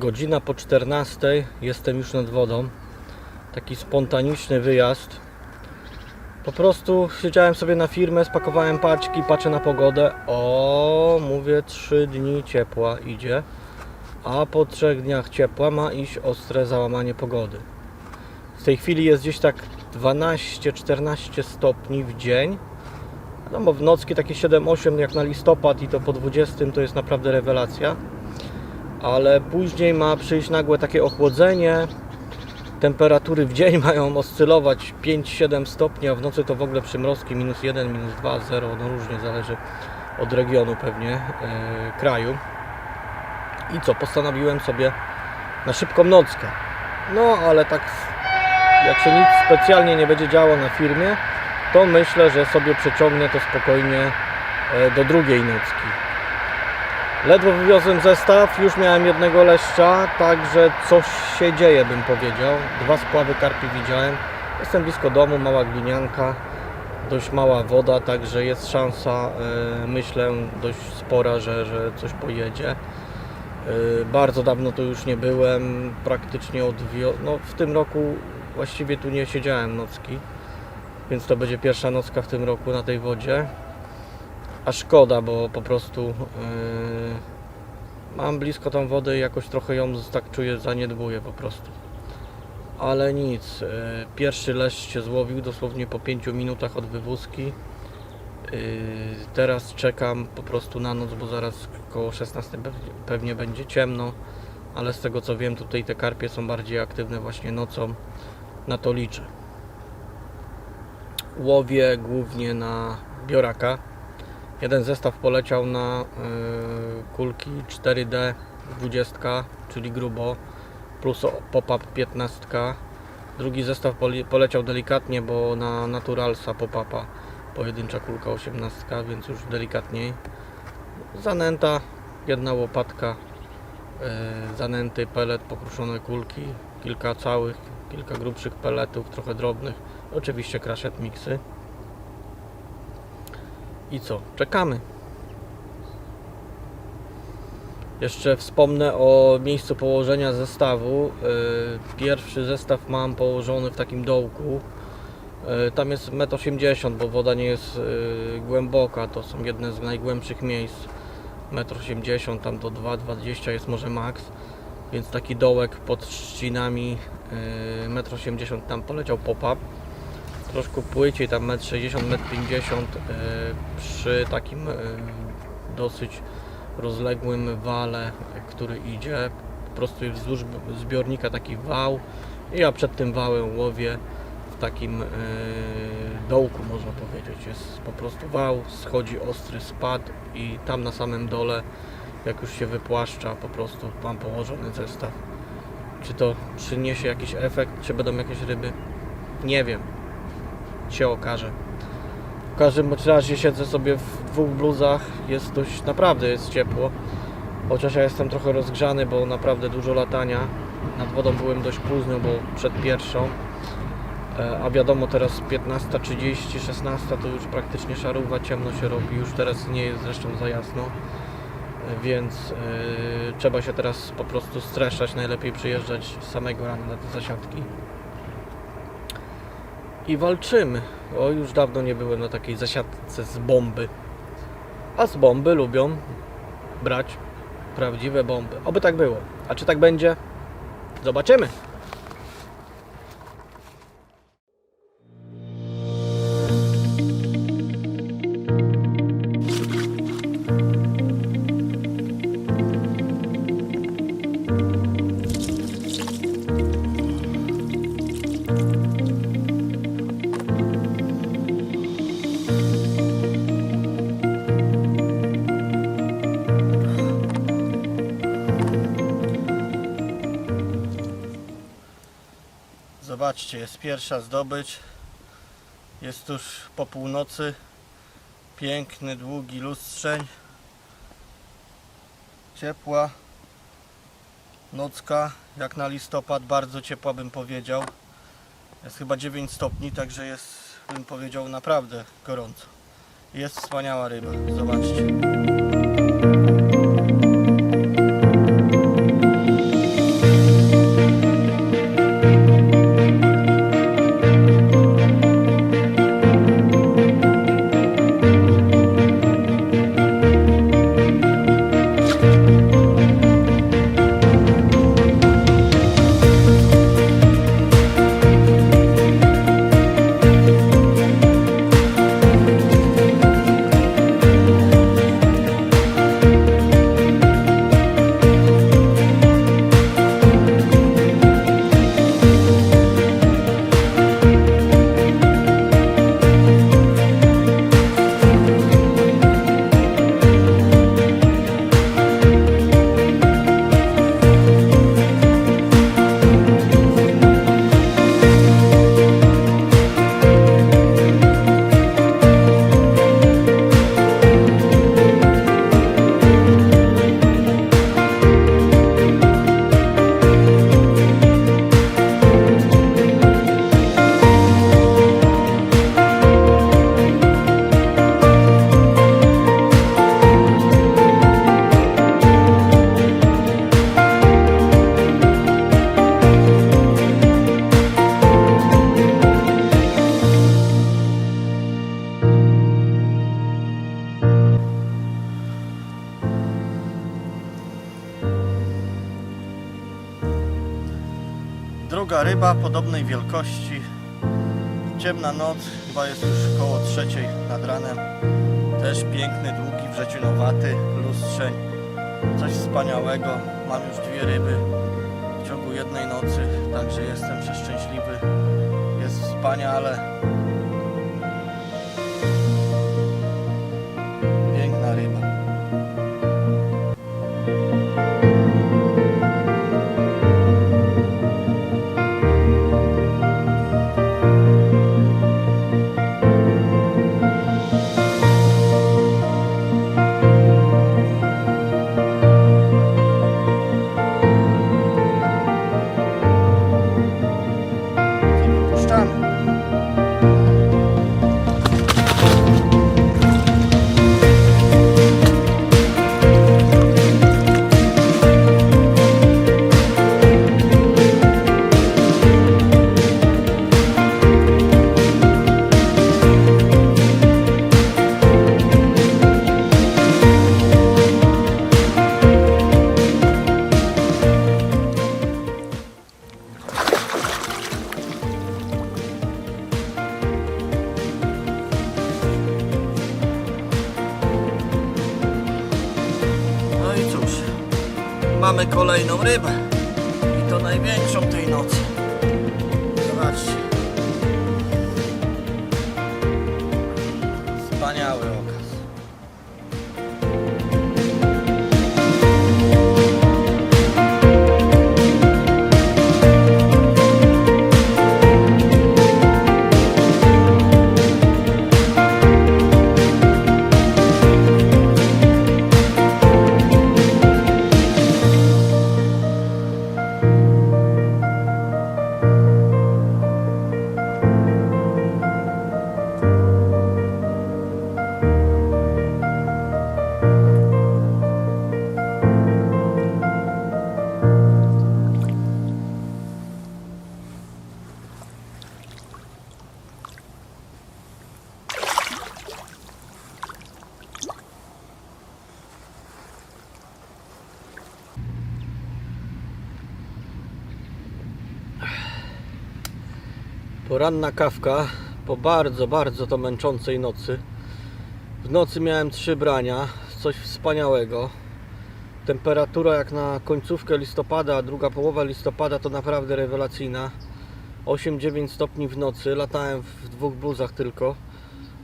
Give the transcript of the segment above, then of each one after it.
Godzina po 14 jestem już nad wodą. Taki spontaniczny wyjazd. Po prostu siedziałem sobie na firmę, spakowałem paczki, patrzę na pogodę. O, mówię, 3 dni ciepła idzie. A po 3 dniach ciepła ma iść ostre załamanie pogody. W tej chwili jest gdzieś tak 12-14 stopni w dzień. No bo w nocki takie 7-8 jak na listopad i to po 20 to jest naprawdę rewelacja. Ale później ma przyjść nagłe takie ochłodzenie. Temperatury w dzień mają oscylować 5-7 stopni, a w nocy to w ogóle przymrozki minus 1, minus 2, 0, no różnie zależy od regionu pewnie e, kraju. I co, postanowiłem sobie na szybką nockę. No ale tak jak się nic specjalnie nie będzie działo na firmie, to myślę, że sobie przeciągnę to spokojnie e, do drugiej nocki. Ledwo wywiozłem zestaw, już miałem jednego leszcza, także coś się dzieje bym powiedział. Dwa spławy karpi widziałem. Jestem blisko domu, mała glinianka, dość mała woda, także jest szansa, e, myślę, dość spora, że, że coś pojedzie. E, Bardzo dawno tu już nie byłem, praktycznie od no, w tym roku właściwie tu nie siedziałem nocki, więc to będzie pierwsza nocka w tym roku na tej wodzie. A szkoda, bo po prostu yy, mam blisko tą wodę i jakoś trochę ją tak czuję, zaniedbuję po prostu. Ale nic, yy, pierwszy leszcz się złowił dosłownie po 5 minutach od wywózki. Yy, teraz czekam po prostu na noc, bo zaraz koło 16 pewnie- będzie ciemno. Ale z tego co wiem, tutaj te karpie są bardziej aktywne właśnie nocą. Na to liczę. Łowię głównie na bioraka. Jeden zestaw poleciał na y, kulki 4D 20, czyli grubo, plus pop-up 15. Drugi zestaw poleciał delikatnie, bo na naturalsa pop-upa pojedyncza kulka 18, więc już delikatniej. Zanęta, jedna łopatka, y, zanęty, pelet, pokruszone kulki, kilka całych, kilka grubszych peletów, trochę drobnych, oczywiście krashet miksy. I co? Czekamy. Jeszcze wspomnę o miejscu położenia zestawu. Yy, Pierwszy zestaw mam położony w takim dołku. Yy, Tam jest 1,80 m, bo woda nie jest yy, głęboka. To są jedne z najgłębszych miejsc. 1,80 m, tam do 2,20 jest może maks. Więc taki dołek pod trzcinami yy, 1,80 m tam poleciał pop-up troszkę płyciej, tam 1,60 m, 1,50 m przy takim e, dosyć rozległym wale, który idzie. Po prostu jest wzdłuż zbiornika taki wał i ja przed tym wałem łowię w takim e, dołku można powiedzieć. Jest po prostu wał, schodzi ostry spad i tam na samym dole jak już się wypłaszcza po prostu mam położony zestaw. Czy to przyniesie jakiś efekt, czy będą jakieś ryby? Nie wiem się okaże. W każdym razie siedzę sobie w dwóch bluzach, jest dość, naprawdę jest ciepło. Chociaż ja jestem trochę rozgrzany, bo naprawdę dużo latania. Nad wodą byłem dość późno, bo przed pierwszą. E, A wiadomo teraz 15.30, 16 to już praktycznie szaruwa, ciemno się robi, już teraz nie jest zresztą za jasno. E, Więc e, trzeba się teraz po prostu streszczać, najlepiej przyjeżdżać samego rana na te zasiadki i walczymy. O, już dawno nie byłem na takiej zasiadce z bomby. A z bomby lubią brać prawdziwe bomby. Oby tak było. A czy tak będzie? Zobaczymy. Jest pierwsza zdobycz. Jest tuż po północy. Piękny, długi lustrzeń. Ciepła. Nocka, jak na listopad, bardzo ciepła bym powiedział. Jest chyba 9 stopni, także jest, bym powiedział, naprawdę gorąco. Jest wspaniała ryba, zobaczcie. Podobnej wielkości. Ciemna noc, chyba jest już koło trzeciej nad ranem. Też piękny, długi, wrzecinowaty lustrzeń. Coś wspaniałego. Mam już dwie ryby w ciągu jednej nocy, także jestem przeszczęśliwy. Jest wspaniale. Mamy kolejną rybę. I to największą tej nocy. Poranna kawka po bardzo, bardzo to męczącej nocy. W nocy miałem trzy brania, coś wspaniałego. Temperatura jak na końcówkę listopada, druga połowa listopada to naprawdę rewelacyjna. 8-9 stopni w nocy, latałem w dwóch bluzach tylko,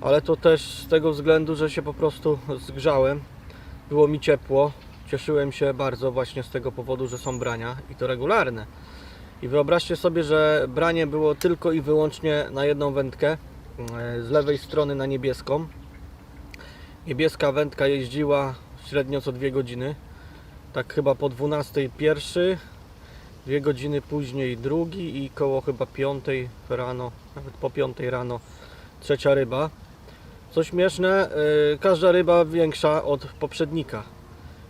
ale to też z tego względu, że się po prostu zgrzałem. Było mi ciepło, cieszyłem się bardzo właśnie z tego powodu, że są brania i to regularne. I wyobraźcie sobie, że branie było tylko i wyłącznie na jedną wędkę, e, z lewej strony na niebieską. Niebieska wędka jeździła średnio co dwie godziny. Tak chyba po 12 pierwszy, dwie godziny później drugi i koło chyba 5 rano, nawet po 5 rano trzecia ryba. Co śmieszne, e, każda ryba większa od poprzednika.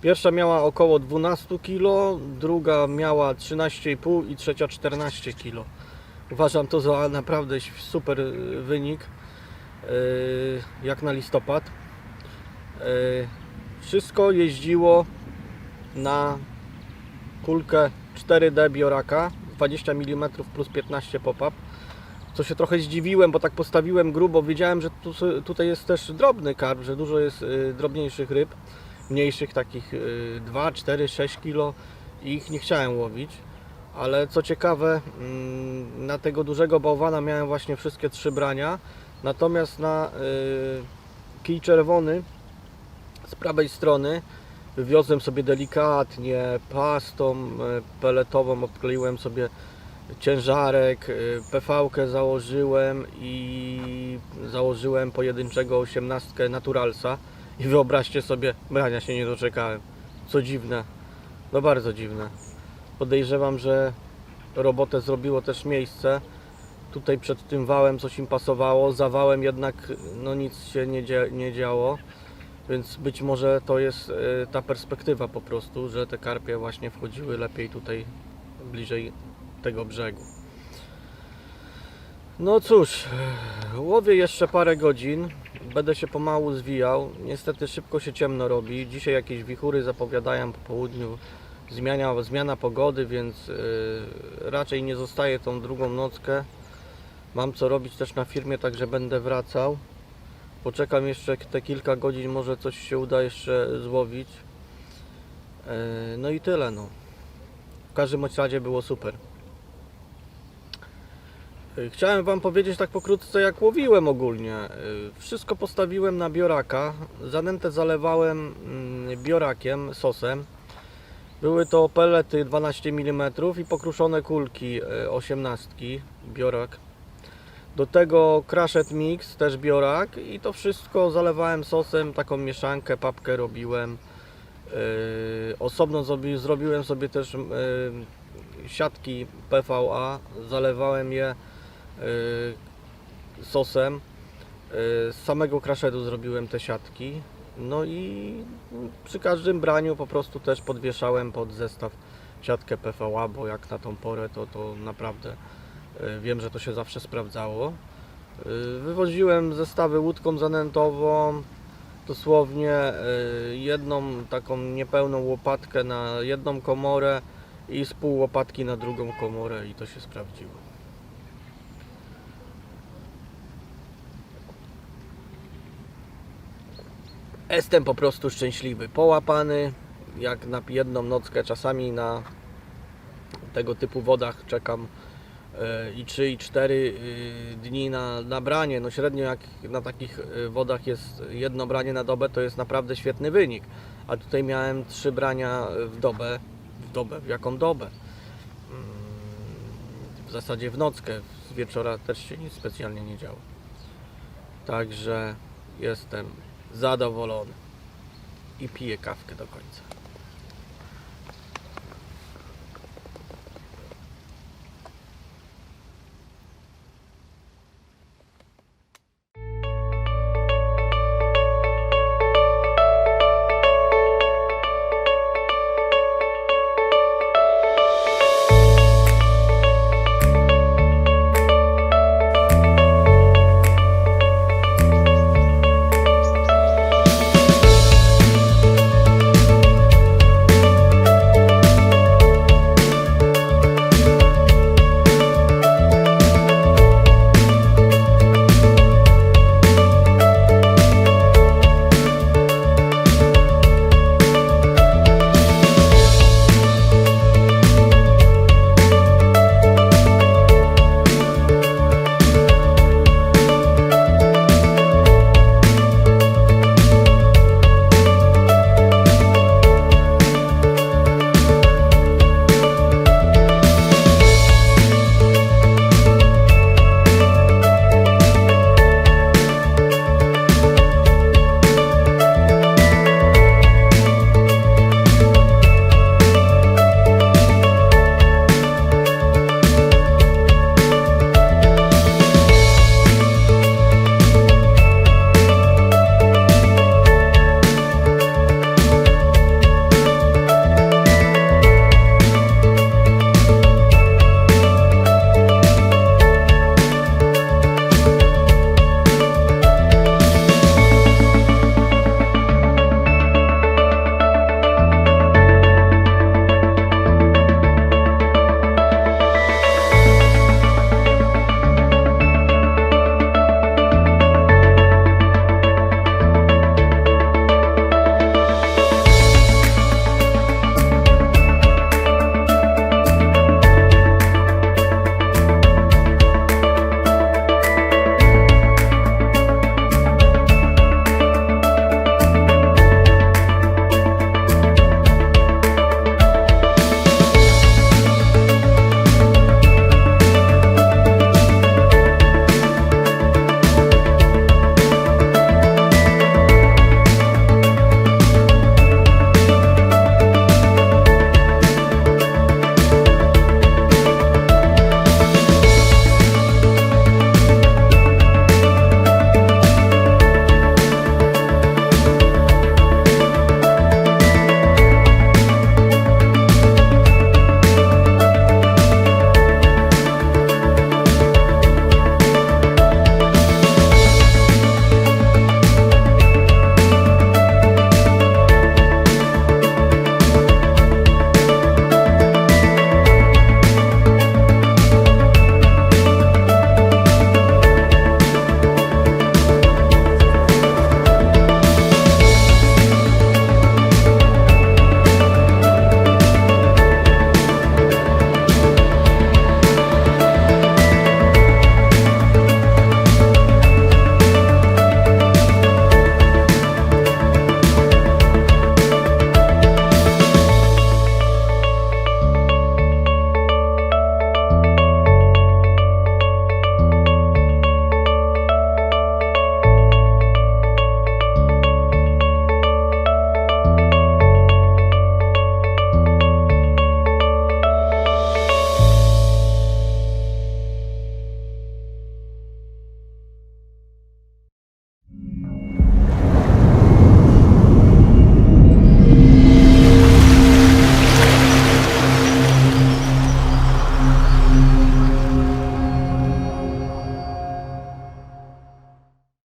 Pierwsza miała około 12 kg, druga miała 13,5 i trzecia 14 kg. Uważam to za naprawdę super wynik, y, jak na listopad. Y, Wszystko jeździło na kulkę 4D bioraka, 20 mm plus 15 pop-up. Co się trochę zdziwiłem, bo tak postawiłem grubo. Wiedziałem, że tu, tutaj jest też drobny karp, że dużo jest y, drobniejszych ryb mniejszych, takich y, 2, 4, 6 kg i ich nie chciałem łowić. Ale co ciekawe, mm, na tego dużego bałwana miałem właśnie wszystkie trzy brania. Natomiast na y, kij czerwony z prawej strony wywiozłem sobie delikatnie pastą y, peletową, obkleiłem sobie ciężarek, y, PV-kę założyłem i założyłem pojedynczego 18 Naturalsa. I wyobraźcie sobie, brania się nie doczekałem. Co dziwne, no bardzo dziwne. Podejrzewam, że robotę zrobiło też miejsce. Tutaj przed tym wałem coś im pasowało, za wałem jednak no nic się nie, dzia- nie działo. Więc być może to jest e, ta perspektywa po prostu, że te karpie właśnie wchodziły lepiej tutaj bliżej tego brzegu. No cóż, łowię jeszcze parę godzin. Będę się pomału zwijał. Niestety szybko się ciemno robi. Dzisiaj jakieś wichury zapowiadają po południu zmiana, zmiana pogody, więc y, raczej nie zostaję tą drugą nockę. Mam co robić też na firmie, także będę wracał. Poczekam jeszcze te kilka godzin, może coś się uda jeszcze złowić. E, No i tyle no. W każdym razie było super. E, Chciałem Wam powiedzieć tak pokrótce jak łowiłem ogólnie. E, Wszystko postawiłem na bioraka. Zanętę zalewałem mm, biorakiem, sosem. Były to pelety 12 mm i pokruszone kulki e, 18 biorak. Do tego crushed mix, też biorak i to wszystko zalewałem sosem, taką mieszankę, papkę robiłem. Osobno zrobi, zrobiłem sobie też siatki PVA, zalewałem je sosem. Yy, z samego crushedu zrobiłem te siatki. No i przy każdym braniu po prostu też podwieszałem pod zestaw siatkę PVA, bo jak na tą porę to, to naprawdę yy, wiem, że to się zawsze sprawdzało. Wywoziłem zestawy łódką zanętową, dosłownie y, jedną taką niepełną łopatkę na jedną komorę i z pół łopatki na drugą komorę i to się sprawdziło. Jestem po prostu szczęśliwy, połapany, jak na jedną nockę, czasami na tego typu wodach czekam e, i 3 i 4 dni na, na branie. No średnio jak na takich e, wodach jest jedno branie na dobę, to jest naprawdę świetny wynik. A tutaj miałem trzy brania w dobę. W dobę? W jaką dobę? Mm, W zasadzie w nockę. Z wieczora też się nic specjalnie nie działo. Także jestem zadowolony. I piję kawkę do końca.